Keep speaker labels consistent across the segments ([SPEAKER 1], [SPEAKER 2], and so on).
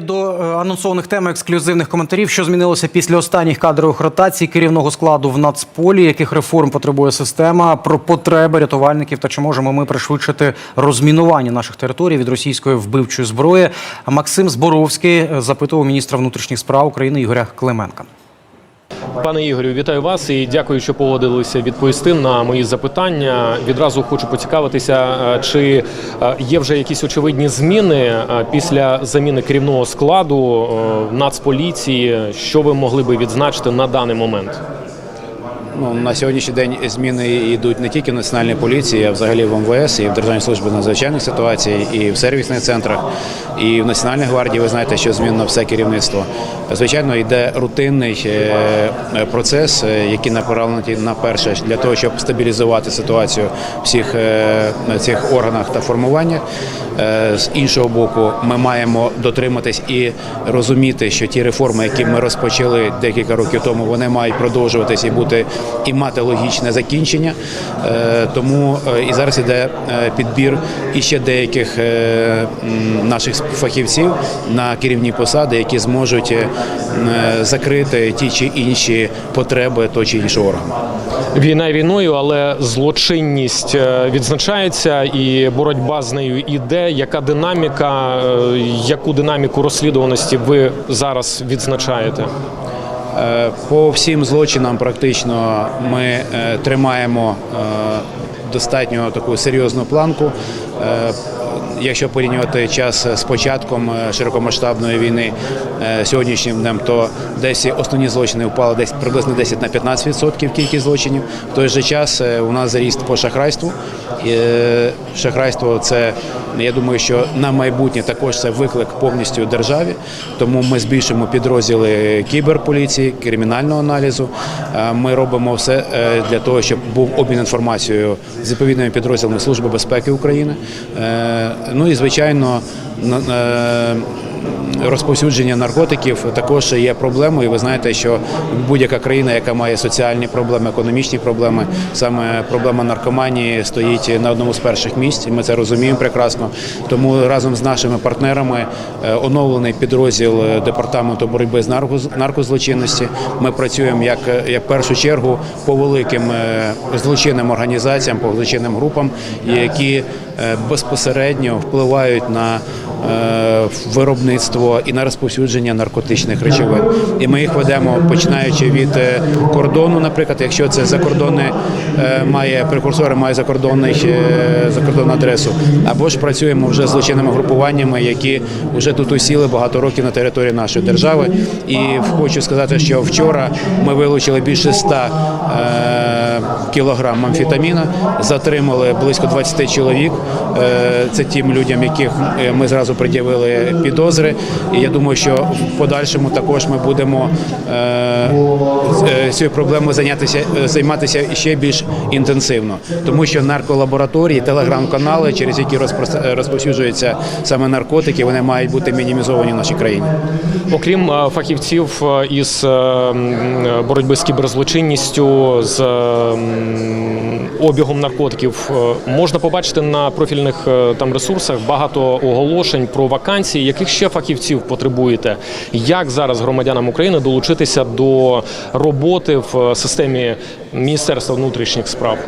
[SPEAKER 1] До е, анонсованих тем ексклюзивних коментарів, що змінилося після останніх кадрових ротацій керівного складу в Нацполі, яких реформ потребує система, про потреби рятувальників та чи можемо ми пришвидшити розмінування наших територій від російської вбивчої зброї. Максим Зборовський е, запитував міністра внутрішніх справ України Ігоря Клименка.
[SPEAKER 2] Пане Ігорю, вітаю вас і дякую, що погодилися відповісти на мої запитання. Відразу хочу поцікавитися, е, чи е, є вже якісь очевидні зміни е, після заміни керівного складу в Нацполіції, що ви могли би відзначити на даний момент?
[SPEAKER 3] Ну, на сьогоднішній день зміни йдуть не тільки в національній поліції, а взагалі в МВС, і в Державній службі надзвичайних ситуацій, і в сервісних центрах, і в Національній гвардії. Ви знаєте, що змінено все керівництво. Звичайно, йде рутинний е, процес, е, який направлений на перше для того, щоб стабілізувати ситуацію всіх е, цих органах та формуваннях. Е, З іншого боку, ми маємо дотриматись і розуміти, що ті реформи, які ми розпочали декілька років тому, вони мають продовжуватись і бути і мати логічне закінчення. Е, Тому е, і зараз іде е, підбір іще деяких наших фахівців на керівні посади, які зможуть закрити ті чи інші потреби того чи іншого органу.
[SPEAKER 2] Війна війною, але злочинність відзначається, і боротьба з нею іде. Яка динаміка, яку динаміку розслідуваності ви зараз відзначаєте?
[SPEAKER 3] Е, По всім злочинам практично ми е, тримаємо е, достатньо таку серйозну планку. Якщо порівнювати час з початком широкомасштабної війни сьогоднішнім днем, то десь основні злочини впали десь приблизно 10 на 15% кількість злочинів. В той же час у нас заріст по шахрайству. Шахрайство це я думаю, що на майбутнє також це виклик повністю державі. Тому ми збільшимо підрозділи кіберполіції, кримінального аналізу. Е, Ми робимо все е, для того, щоб був обмін інформацією з відповідними підрозділами Служби безпеки України. Е, Ну і звичайно. Е, Розповсюдження наркотиків також є проблемою. Ви знаєте, що будь-яка країна, яка має соціальні проблеми, економічні проблеми, саме проблема наркоманії стоїть на одному з перших місць. Ми це розуміємо прекрасно. Тому разом з нашими партнерами е, оновлений підрозділ е, департаменту боротьби з нарко- наркозлочинності. Ми працюємо як, як в першу чергу по великим е, злочинним організаціям, по злочинним групам, які е, безпосередньо впливають на е, виробництво і на розповсюдження наркотичних речовин. І ми їх ведемо починаючи від е, кордону, наприклад, якщо це закордонне е, має прекурсори, має закордонний е, закордонну адресу, або ж працюємо вже з злочинними групуваннями, які вже тут усіли багато років на території нашої держави. І хочу сказати, що вчора ми вилучили більше 100 е, кілограм амфетаміна, затримали близько 20 чоловік. Це тим людям, яких ми зразу пред'явили підозри. І я думаю, що в подальшому також ми будемо е, е, цією проблемою зайнятися, е, займатися ще більш інтенсивно, тому що нарколабораторії, телеграм-канали, через які розповсюджуються саме наркотики, вони мають бути мінімізовані в нашій країні.
[SPEAKER 2] Окрім фахівців із боротьби з кіберзлочинністю, з обігом наркотиків, можна побачити на профільних там ресурсах багато оголошень про вакансії. Яких ще фахівців потребуєте? Як зараз громадянам України долучитися до роботи в е, системі Міністерства внутрішніх справ?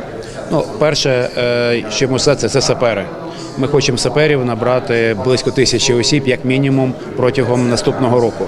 [SPEAKER 3] Ну, перше, е, що можу сказати, це сапери. Ми хочемо саперів набрати близько тисячі осіб, як мінімум, протягом наступного року.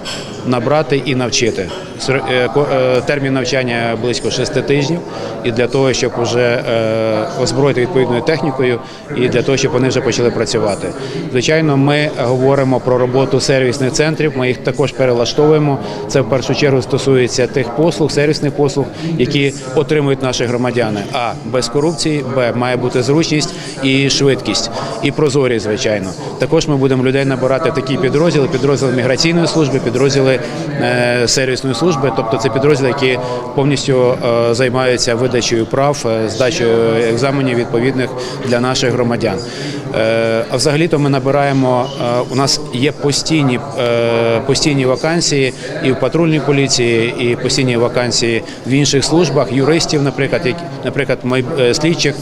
[SPEAKER 3] Набрати і навчити. Е, е, Термін навчання близько шести тижнів, і для того, щоб вже е, озброїти відповідною технікою, і для того, щоб вони вже почали працювати. Звичайно, ми говоримо про роботу сервісних центрів. Ми їх також перелаштовуємо. Це в першу чергу стосується тих послуг, сервісних послуг, які отримують наші громадяни. А без корупції, б має бути зручність і швидкість, і прозорість, звичайно. Також ми будемо людей набирати такі підрозділи, підрозділи міграційної служби, підрозділи е, сервісної служби, тобто це підрозділи, які повністю е, займаються видачею прав, е, здачею екзаменів відповідних для наших громадян. А взагалі-то ми набираємо. У нас є постійні постійні вакансії і в патрульній поліції, і постійні вакансії в інших службах, юристів, наприклад, які, наприклад, слідчих,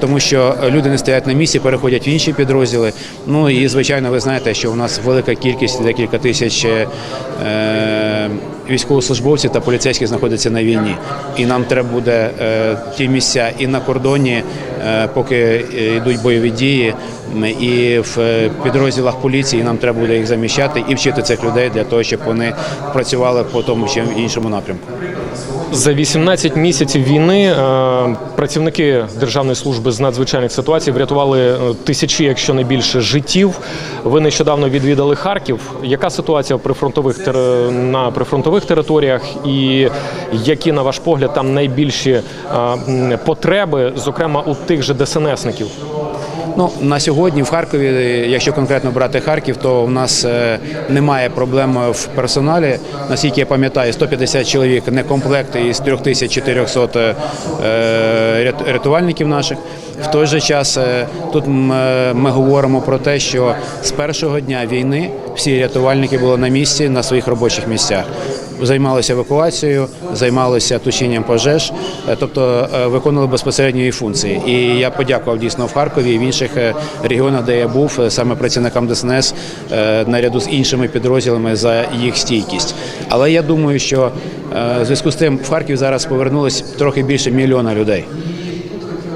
[SPEAKER 3] тому що люди не стоять на місці, переходять входять в інші підрозділи. Ну і звичайно, ви знаєте, що у нас велика кількість, декілька тисяч е, військовослужбовців та поліцейських знаходяться на війні. І нам треба буде е, ті місця і на кордоні, е, поки е, йдуть бойові дії, і в е, підрозділах поліції нам треба буде їх заміщати і вчити цих людей для того, щоб вони працювали по тому чи іншому напрямку.
[SPEAKER 2] За 18 місяців війни е, працівники Державної служби з надзвичайних ситуацій врятували е, тисячі, якщо не більше, життів. Ви нещодавно відвідали Харків. Яка ситуація прифронтових на прифронтових територіях, і які, на ваш погляд, там найбільші е, потреби, зокрема у тих же ДСНСників?
[SPEAKER 3] Ну на сьогодні в Харкові, якщо конкретно брати Харків, то в нас е, немає проблем в персоналі. Наскільки я пам'ятаю, 150 чоловік некомплект із 3400 е, рят- рятувальників наших. В той же час е, тут е, ми говоримо про те, що з першого дня війни всі рятувальники були на місці на своїх робочих місцях. Займалися евакуацією, займалися тушінням пожеж, е, тобто е, виконували безпосередньо її функції. І я подякував дійсно в Харкові і в інших е, регіонах, де я був, саме працівникам ДСНС наряду з іншими підрозділами за їх стійкість. Але я думаю, що в зв'язку з тим в Харків зараз повернулось трохи більше мільйона людей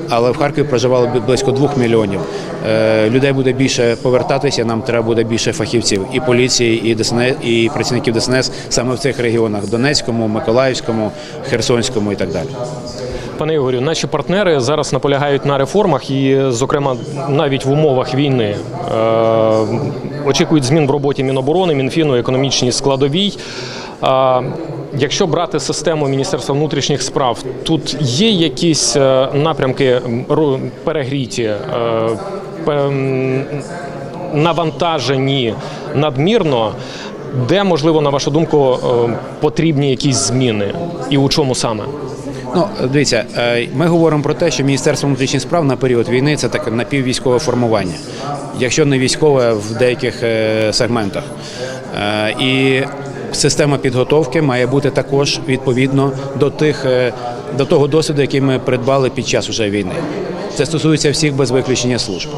[SPEAKER 3] але в Харкові проживало близько двох мільйонів. Е, Людей буде більше повертатися. Нам треба буде більше фахівців і поліції, і ДСНС, і працівників ДСНС саме в цих регіонах: Донецькому, Миколаївському, Херсонському і так далі.
[SPEAKER 2] Пане Ігорю, наші партнери зараз наполягають на реформах і, зокрема, навіть в умовах війни е, очікують змін в роботі Міноборони, Мінфіну, економічній складовій. Якщо брати систему Міністерства внутрішніх справ, тут є якісь е, напрямки перегріті, е, навантажені надмірно. Де можливо, на вашу думку, е, потрібні якісь зміни, і у чому саме?
[SPEAKER 3] Ну, дивіться, ми говоримо про те, що Міністерство внутрішніх справ на період війни це таке напіввійськове формування, якщо не військове в деяких сегментах. І система підготовки має бути також відповідно до тих е, до того досвіду, який ми придбали під час уже війни. Це стосується всіх без виключення служб.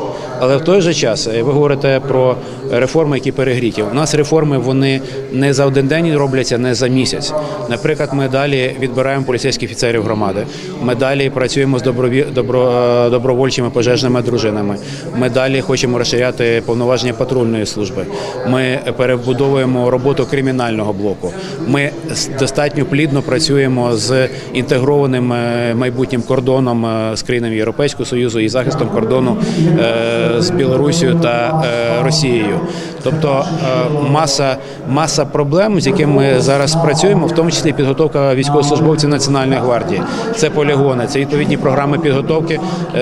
[SPEAKER 3] Але в той же час е, ви говорите про реформи, які перегріті. У нас реформи вони не за один день робляться, не за місяць. Наприклад, ми далі відбираємо поліцейських офіцерів громади. Ми далі працюємо з доброві... добро... е, добровольчими пожежними дружинами. Ми далі хочемо розширяти повноваження патрульної служби. Ми перебудовуємо роботу кримінального блоку. Ми достатньо плідно працюємо з інтегрованим е, майбутнім кордоном з країнами Європейського союзу і захистом кордону е, з Білорусією та е, Росією. Тобто е, маса, маса проблем, з якими ми зараз працюємо, в тому числі підготовка військовослужбовців Національної гвардії. Це полігони, це відповідні програми підготовки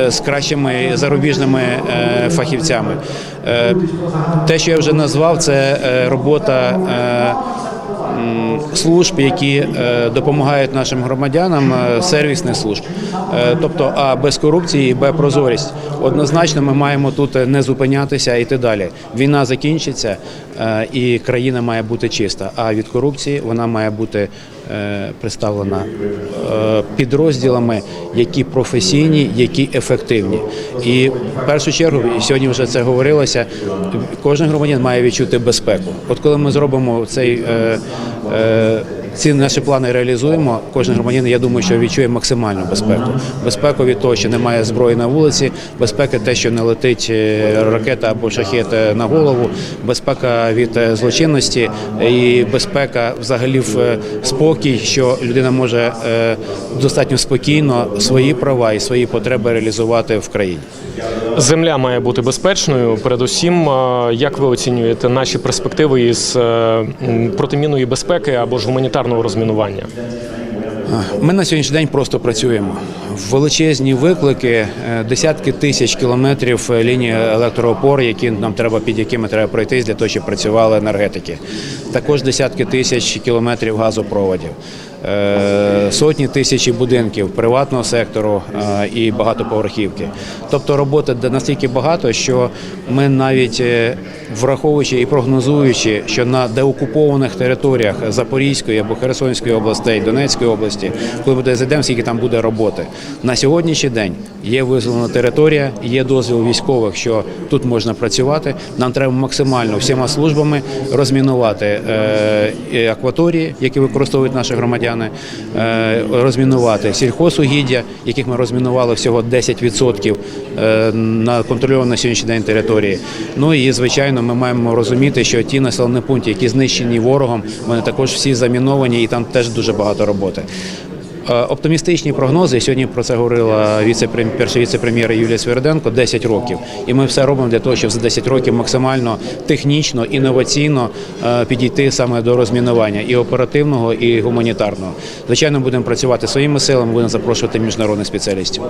[SPEAKER 3] з кращими зарубіжними фахівцями. Те, що я вже назвав, це робота. Служб, які е, допомагають нашим громадянам, е, сервісних служб. Е, Тобто, а без корупції і без прозорість. Однозначно, ми маємо тут не зупинятися а йти далі. Війна закінчиться, і країна має бути чиста. А від корупції вона має бути представлена е, підрозділами, які професійні, які ефективні. І в першу чергу, і сьогодні вже це говорилося. Кожен громадян має відчути безпеку. От коли ми зробимо цей е, е, ці наші плани реалізуємо, кожен громадянин, я думаю, що відчує максимальну безпеку. Безпеку від того, що немає зброї на вулиці, безпека те, що не летить е, ракета або шахет е, на голову, безпека від е, злочинності і безпека взагалі в спокій, що людина може достатньо спокійно свої права і свої потреби реалізувати в країні.
[SPEAKER 2] Земля має бути безпечною. Передусім, е, як ви оцінюєте наші перспективи із е, протимінної безпеки або ж гуманітарного розмінування?
[SPEAKER 3] Ми на сьогоднішній день просто працюємо. Величезні виклики, е, десятки тисяч кілометрів лінії електроопор, які нам треба під якими треба пройти для того, щоб працювали енергетики. Також десятки тисяч кілометрів газопроводів. Е, сотні тисячі будинків приватного сектору е, і багатоповерхівки. Тобто роботи настільки багато, що ми навіть е, враховуючи і прогнозуючи, що на деокупованих територіях Запорізької або Херсонської областей, Донецької області, коли буде зайдемо, скільки там буде роботи. На сьогоднішній день є визволена територія, є дозвіл військових, що тут можна працювати. Нам треба максимально всіма службами розмінувати е, акваторії, які використовують наші громадяни, е, розмінувати сільхозугіддя, яких ми розмінували всього 10% е, на контрольованій сьогоднішній день території. Ну і звичайно, ми маємо розуміти, що ті населені пункти, які знищені ворогом, вони також всі заміновані, і там теж дуже багато роботи. Е, Оптимістичні прогнози. Сьогодні про це говорила віце-прем- перша віце-прем'єр Юлія Сверденко 10 років. І ми все робимо для того, щоб за 10 років максимально технічно, інноваційно е, підійти саме до розмінування і оперативного, і гуманітарного. Звичайно, будемо працювати своїми силами, будемо запрошувати міжнародних спеціалістів.